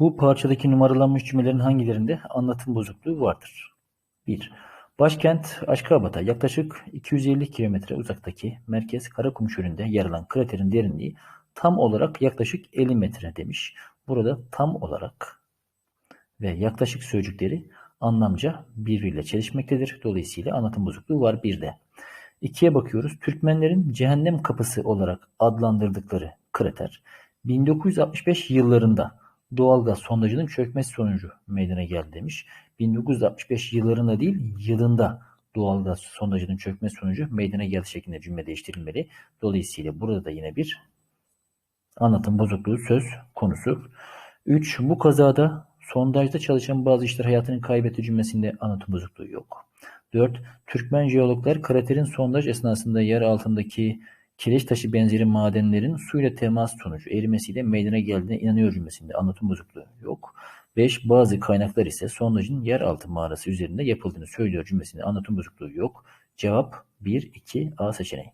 Bu parçadaki numaralanmış cümlelerin hangilerinde anlatım bozukluğu vardır? 1. Başkent Aşkabat'a yaklaşık 250 kilometre uzaktaki merkez Karakum çölünde yer alan kraterin derinliği tam olarak yaklaşık 50 metre demiş. Burada tam olarak ve yaklaşık sözcükleri anlamca birbiriyle çelişmektedir. Dolayısıyla anlatım bozukluğu var bir de. İkiye bakıyoruz. Türkmenlerin cehennem kapısı olarak adlandırdıkları krater 1965 yıllarında doğalgaz sondajının çökmesi sonucu meydana geldi demiş. 1965 yıllarında değil yılında doğalgaz sondajının çökmesi sonucu meydana geldi şeklinde cümle değiştirilmeli. Dolayısıyla burada da yine bir anlatım bozukluğu söz konusu. 3. Bu kazada sondajda çalışan bazı işler hayatını kaybetti cümlesinde anlatım bozukluğu yok. 4. Türkmen jeologlar kraterin sondaj esnasında yer altındaki kireç taşı benzeri madenlerin suyla temas sonucu erimesiyle meydana geldiğine inanıyor cümlesinde anlatım bozukluğu yok. 5. Bazı kaynaklar ise sondajın yeraltı mağarası üzerinde yapıldığını söylüyor cümlesinde anlatım bozukluğu yok. Cevap 1, 2, A seçeneği.